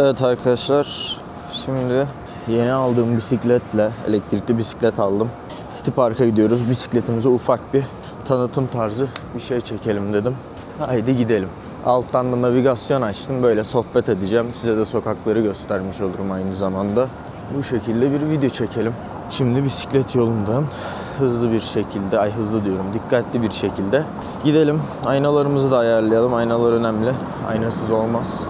Evet arkadaşlar, şimdi yeni aldığım bisikletle, elektrikli bisiklet aldım. City Park'a gidiyoruz. Bisikletimize ufak bir tanıtım tarzı bir şey çekelim dedim. Haydi gidelim. Alttan da navigasyon açtım. Böyle sohbet edeceğim. Size de sokakları göstermiş olurum aynı zamanda. Bu şekilde bir video çekelim. Şimdi bisiklet yolundan hızlı bir şekilde, ay hızlı diyorum, dikkatli bir şekilde gidelim. Aynalarımızı da ayarlayalım. Aynalar önemli. Aynasız olmaz.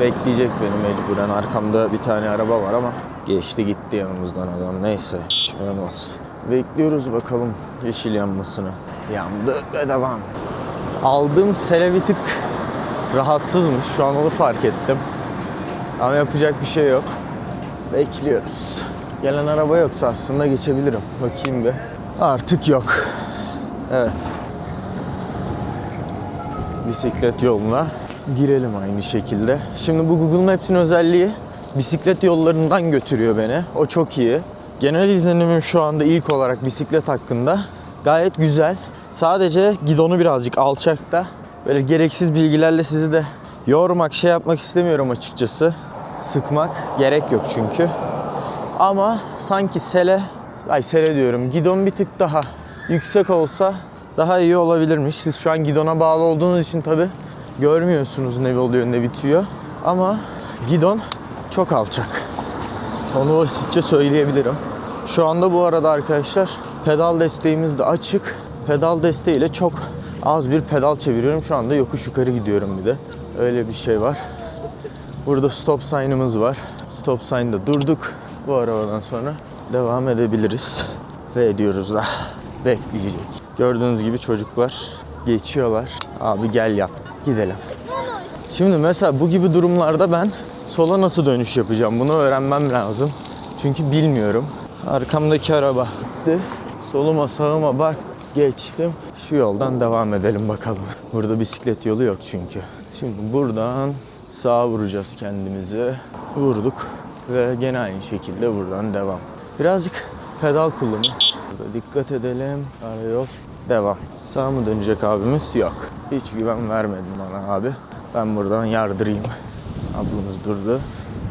Bekleyecek beni mecburen. Arkamda bir tane araba var ama geçti gitti yanımızdan adam. Neyse hiç olmaz. Bekliyoruz bakalım yeşil yanmasını. Yandı ve devam. Aldığım sele bir tık rahatsızmış. Şu an onu fark ettim. Ama yapacak bir şey yok. Bekliyoruz. Gelen araba yoksa aslında geçebilirim. Bakayım bir. Artık yok. Evet. Bisiklet yoluna girelim aynı şekilde. Şimdi bu Google Maps'in özelliği bisiklet yollarından götürüyor beni. O çok iyi. Genel izlenimim şu anda ilk olarak bisiklet hakkında gayet güzel. Sadece gidonu birazcık alçakta. Böyle gereksiz bilgilerle sizi de yormak, şey yapmak istemiyorum açıkçası. Sıkmak gerek yok çünkü. Ama sanki sele, ay sele diyorum, gidon bir tık daha yüksek olsa daha iyi olabilirmiş. Siz şu an gidona bağlı olduğunuz için tabi görmüyorsunuz ne oluyor ne bitiyor. Ama gidon çok alçak. Onu basitçe söyleyebilirim. Şu anda bu arada arkadaşlar pedal desteğimiz de açık. Pedal desteğiyle çok az bir pedal çeviriyorum. Şu anda yokuş yukarı gidiyorum bir de. Öyle bir şey var. Burada stop sign'ımız var. Stop sign'da durduk. Bu arabadan sonra devam edebiliriz. Ve ediyoruz da. Bekleyecek. Gördüğünüz gibi çocuklar geçiyorlar. Abi gel yap. Gidelim. Şimdi mesela bu gibi durumlarda ben sola nasıl dönüş yapacağım? Bunu öğrenmem lazım. Çünkü bilmiyorum. Arkamdaki araba gitti. Soluma sağıma bak geçtim. Şu yoldan devam edelim bakalım. Burada bisiklet yolu yok çünkü. Şimdi buradan sağa vuracağız kendimizi. Vurduk ve gene aynı şekilde buradan devam. Birazcık pedal kullanın. Burada dikkat edelim. Ara yol. Devam. Sağ mı dönecek abimiz? Yok. Hiç güven vermedin bana abi. Ben buradan yardırayım. Ablamız durdu.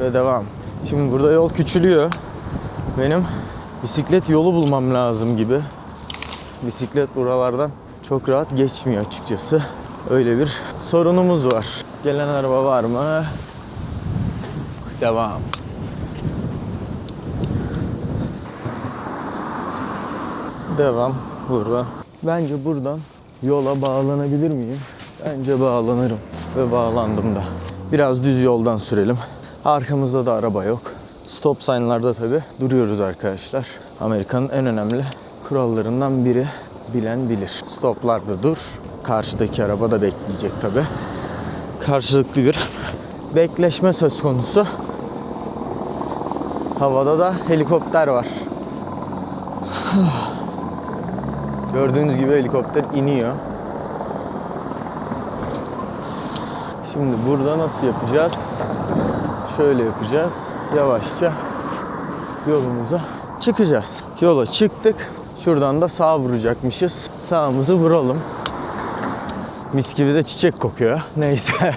Ve devam. Şimdi burada yol küçülüyor. Benim bisiklet yolu bulmam lazım gibi. Bisiklet buralardan çok rahat geçmiyor açıkçası. Öyle bir sorunumuz var. Gelen araba var mı? Devam. Devam buradan. Bence buradan yola bağlanabilir miyim? Bence bağlanırım ve bağlandım da. Biraz düz yoldan sürelim. Arkamızda da araba yok. Stop sign'larda tabi duruyoruz arkadaşlar. Amerika'nın en önemli kurallarından biri bilen bilir. Stoplarda dur. Karşıdaki araba da bekleyecek tabi. Karşılıklı bir bekleşme söz konusu. Havada da helikopter var. Gördüğünüz gibi helikopter iniyor. Şimdi burada nasıl yapacağız? Şöyle yapacağız. Yavaşça yolumuza çıkacağız. Yola çıktık. Şuradan da sağ vuracakmışız. Sağımızı vuralım. Mis gibi de çiçek kokuyor. Neyse.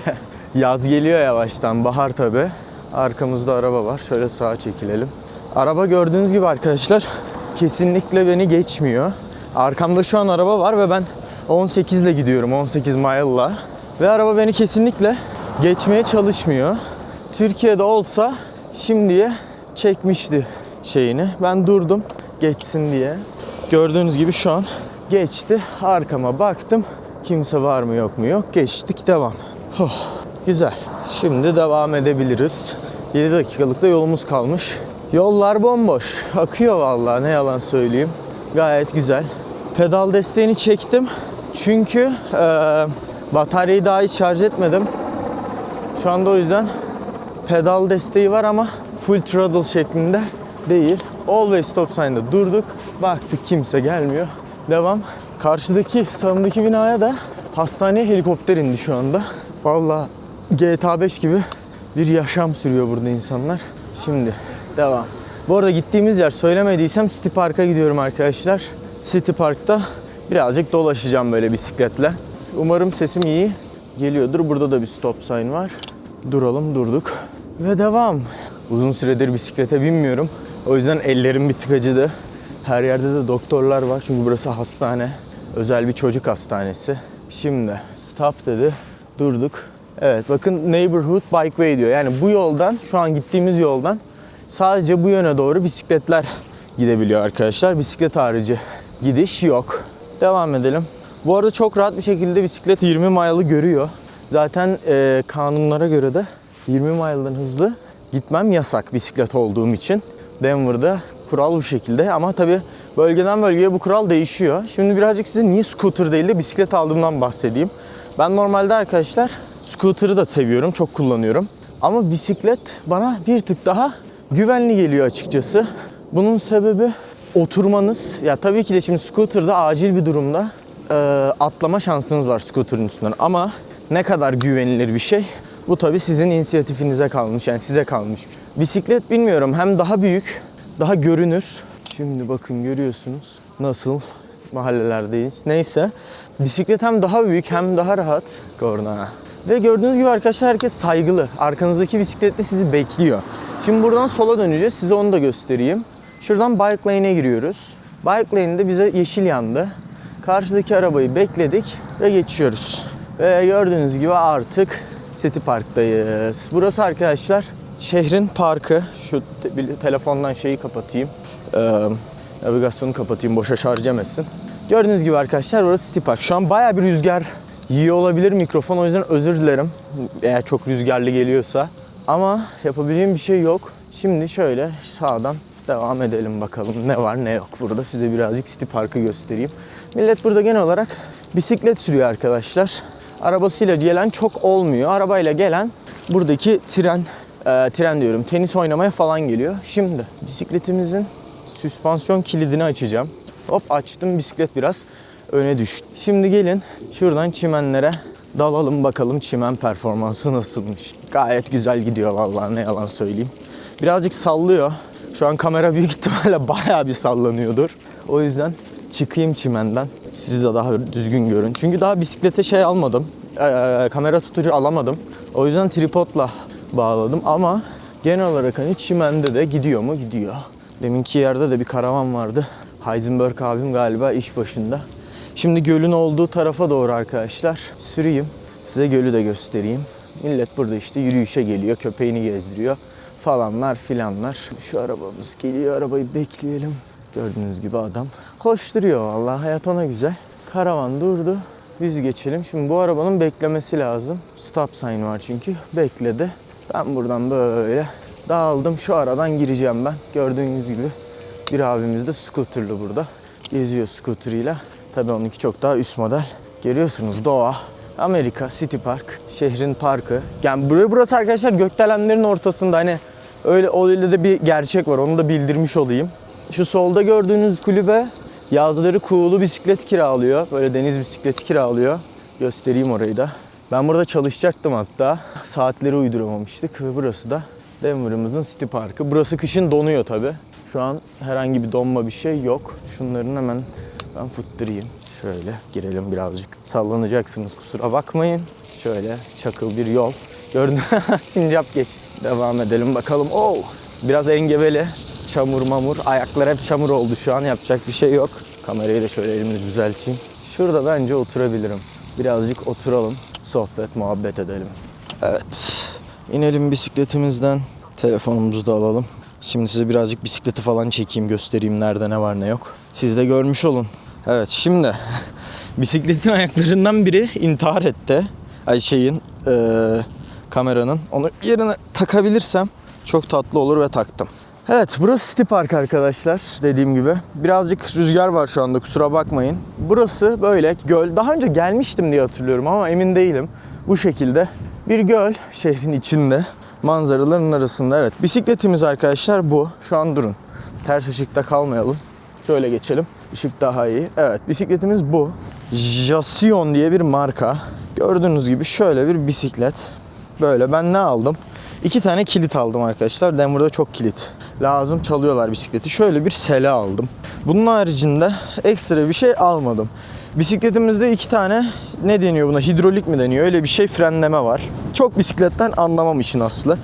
Yaz geliyor yavaştan. Bahar tabi. Arkamızda araba var. Şöyle sağa çekilelim. Araba gördüğünüz gibi arkadaşlar kesinlikle beni geçmiyor. Arkamda şu an araba var ve ben 18 ile gidiyorum. 18 mile'la. Ve araba beni kesinlikle geçmeye çalışmıyor. Türkiye'de olsa şimdiye çekmişti şeyini. Ben durdum geçsin diye. Gördüğünüz gibi şu an geçti. Arkama baktım. Kimse var mı yok mu yok. Geçtik devam. Oh, güzel. Şimdi devam edebiliriz. 7 dakikalık da yolumuz kalmış. Yollar bomboş. Akıyor vallahi ne yalan söyleyeyim. Gayet güzel. Pedal desteğini çektim. Çünkü eee bataryayı daha hiç şarj etmedim. Şu anda o yüzden pedal desteği var ama full throttle şeklinde değil. Always stop sign'da durduk. Baktık kimse gelmiyor. Devam. Karşıdaki sağımdaki binaya da hastaneye helikopter indi şu anda. Vallahi GTA 5 gibi bir yaşam sürüyor burada insanlar. Şimdi devam. Bu arada gittiğimiz yer söylemediysem City Park'a gidiyorum arkadaşlar. City Park'ta birazcık dolaşacağım böyle bisikletle. Umarım sesim iyi geliyordur. Burada da bir stop sign var. Duralım durduk. Ve devam. Uzun süredir bisiklete binmiyorum. O yüzden ellerim bir tık acıdı. Her yerde de doktorlar var çünkü burası hastane. Özel bir çocuk hastanesi. Şimdi stop dedi. Durduk. Evet bakın neighborhood bike way diyor. Yani bu yoldan şu an gittiğimiz yoldan sadece bu yöne doğru bisikletler gidebiliyor arkadaşlar. Bisiklet harici gidiş yok. Devam edelim. Bu arada çok rahat bir şekilde bisiklet 20 mile'ı görüyor. Zaten e, kanunlara göre de 20 mile'dan hızlı gitmem yasak bisiklet olduğum için. Denver'da kural bu şekilde ama tabii bölgeden bölgeye bu kural değişiyor. Şimdi birazcık size niye scooter değil de bisiklet aldığımdan bahsedeyim. Ben normalde arkadaşlar scooter'ı da seviyorum, çok kullanıyorum. Ama bisiklet bana bir tık daha güvenli geliyor açıkçası. Bunun sebebi oturmanız. Ya tabii ki de şimdi scooter'da acil bir durumda e, atlama şansınız var scooter'ın üstünden. Ama ne kadar güvenilir bir şey bu tabii sizin inisiyatifinize kalmış yani size kalmış. Bisiklet bilmiyorum hem daha büyük, daha görünür. Şimdi bakın görüyorsunuz nasıl mahallelerdeyiz. Neyse bisiklet hem daha büyük hem daha rahat. Korna. Ve gördüğünüz gibi arkadaşlar herkes saygılı. Arkanızdaki bisikletli sizi bekliyor. Şimdi buradan sola döneceğiz. Size onu da göstereyim. Şuradan bike lane'e giriyoruz. Bike lane'de bize yeşil yandı. Karşıdaki arabayı bekledik ve geçiyoruz. Ve gördüğünüz gibi artık City Park'tayız. Burası arkadaşlar şehrin parkı. Şu te- telefondan şeyi kapatayım. Ee, navigasyonu kapatayım boşa şarj yemesin. Gördüğünüz gibi arkadaşlar burası City Park. Şu an bayağı bir rüzgar yiyor olabilir mikrofon. O yüzden özür dilerim eğer çok rüzgarlı geliyorsa. Ama yapabileceğim bir şey yok. Şimdi şöyle sağdan devam edelim bakalım ne var ne yok burada. Size birazcık City Park'ı göstereyim. Millet burada genel olarak bisiklet sürüyor arkadaşlar. Arabasıyla gelen çok olmuyor. Arabayla gelen buradaki tren, e, tren diyorum tenis oynamaya falan geliyor. Şimdi bisikletimizin süspansiyon kilidini açacağım. Hop açtım bisiklet biraz öne düştü. Şimdi gelin şuradan çimenlere dalalım bakalım çimen performansı nasılmış. Gayet güzel gidiyor vallahi ne yalan söyleyeyim. Birazcık sallıyor. Şu an kamera büyük ihtimalle bayağı bir sallanıyordur. O yüzden çıkayım çimenden. Sizi de daha düzgün görün. Çünkü daha bisiklete şey almadım. Ee, kamera tutucu alamadım. O yüzden tripodla bağladım ama genel olarak hani çimende de gidiyor mu? Gidiyor. Deminki yerde de bir karavan vardı. Heisenberg abim galiba iş başında. Şimdi gölün olduğu tarafa doğru arkadaşlar süreyim. Size gölü de göstereyim. Millet burada işte yürüyüşe geliyor, köpeğini gezdiriyor falanlar filanlar. Şu arabamız geliyor, arabayı bekleyelim. Gördüğünüz gibi adam koşturuyor vallahi hayat ona güzel. Karavan durdu. Biz geçelim. Şimdi bu arabanın beklemesi lazım. Stop sign var çünkü. Bekledi. Ben buradan böyle dağıldım. Şu aradan gireceğim ben. Gördüğünüz gibi bir abimiz de scooterlı burada. Geziyor scooterıyla. Tabii onunki çok daha üst model. Görüyorsunuz doğa. Amerika City Park, şehrin parkı. Yani buraya burası arkadaşlar gökdelenlerin ortasında hani öyle öyle de bir gerçek var. Onu da bildirmiş olayım. Şu solda gördüğünüz kulübe yazları kuğulu bisiklet kiralıyor. Böyle deniz bisikleti kiralıyor. Göstereyim orayı da. Ben burada çalışacaktım hatta. Saatleri uyduramamıştık ve burası da Denver'ımızın City Parkı. Burası kışın donuyor tabi. Şu an herhangi bir donma bir şey yok. Şunların hemen ben fıttırayım. Şöyle girelim birazcık. Sallanacaksınız kusura bakmayın. Şöyle çakıl bir yol. Gördün sincap geç. Devam edelim bakalım. Oo, biraz engebeli. Çamur mamur. Ayaklar hep çamur oldu şu an. Yapacak bir şey yok. Kamerayı da şöyle elimle düzelteyim. Şurada bence oturabilirim. Birazcık oturalım. Sohbet, muhabbet edelim. Evet. İnelim bisikletimizden. Telefonumuzu da alalım. Şimdi size birazcık bisikleti falan çekeyim, göstereyim nerede ne var ne yok. Siz de görmüş olun. Evet şimdi bisikletin ayaklarından biri intihar etti. Ay şeyin eee, kameranın. Onu yerine takabilirsem çok tatlı olur ve taktım. Evet burası City Park arkadaşlar dediğim gibi. Birazcık rüzgar var şu anda kusura bakmayın. Burası böyle göl. Daha önce gelmiştim diye hatırlıyorum ama emin değilim. Bu şekilde bir göl şehrin içinde. Manzaraların arasında evet. Bisikletimiz arkadaşlar bu. Şu an durun. Ters ışıkta kalmayalım. Şöyle geçelim. Işık daha iyi. Evet bisikletimiz bu. Jasion diye bir marka. Gördüğünüz gibi şöyle bir bisiklet. Böyle ben ne aldım? İki tane kilit aldım arkadaşlar. Denver'da çok kilit lazım çalıyorlar bisikleti. Şöyle bir sele aldım. Bunun haricinde ekstra bir şey almadım. Bisikletimizde iki tane ne deniyor buna hidrolik mi deniyor öyle bir şey frenleme var. Çok bisikletten anlamam işin aslı.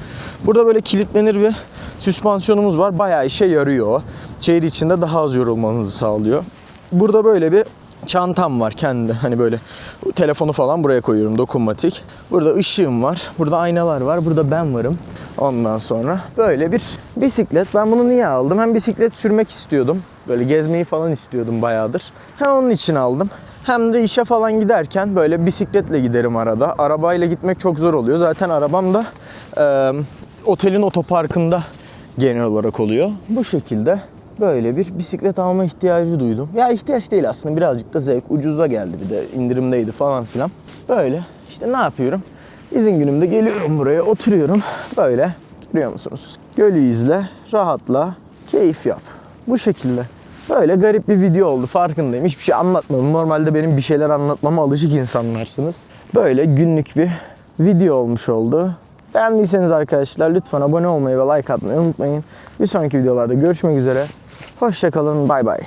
Burada böyle kilitlenir bir süspansiyonumuz var. Bayağı işe yarıyor. Şehir içinde daha az yorulmanızı sağlıyor. Burada böyle bir çantam var kendi hani böyle telefonu falan buraya koyuyorum dokunmatik. Burada ışığım var. Burada aynalar var. Burada ben varım. Ondan sonra böyle bir bisiklet. Ben bunu niye aldım? Hem bisiklet sürmek istiyordum. Böyle gezmeyi falan istiyordum bayağıdır. Hem onun için aldım. Hem de işe falan giderken böyle bisikletle giderim arada. Arabayla gitmek çok zor oluyor. Zaten arabam da e, otelin otoparkında genel olarak oluyor. Bu şekilde böyle bir bisiklet alma ihtiyacı duydum. Ya ihtiyaç değil aslında birazcık da zevk. Ucuza geldi bir de indirimdeydi falan filan. Böyle işte ne yapıyorum? İzin günümde geliyorum buraya oturuyorum. Böyle görüyor musunuz? Gölü izle, rahatla, keyif yap. Bu şekilde. Böyle garip bir video oldu farkındayım. Hiçbir şey anlatmadım. Normalde benim bir şeyler anlatmama alışık insanlarsınız. Böyle günlük bir video olmuş oldu. Beğendiyseniz arkadaşlar lütfen abone olmayı ve like atmayı unutmayın. Bir sonraki videolarda görüşmek üzere. Hoşçakalın. Bay bay.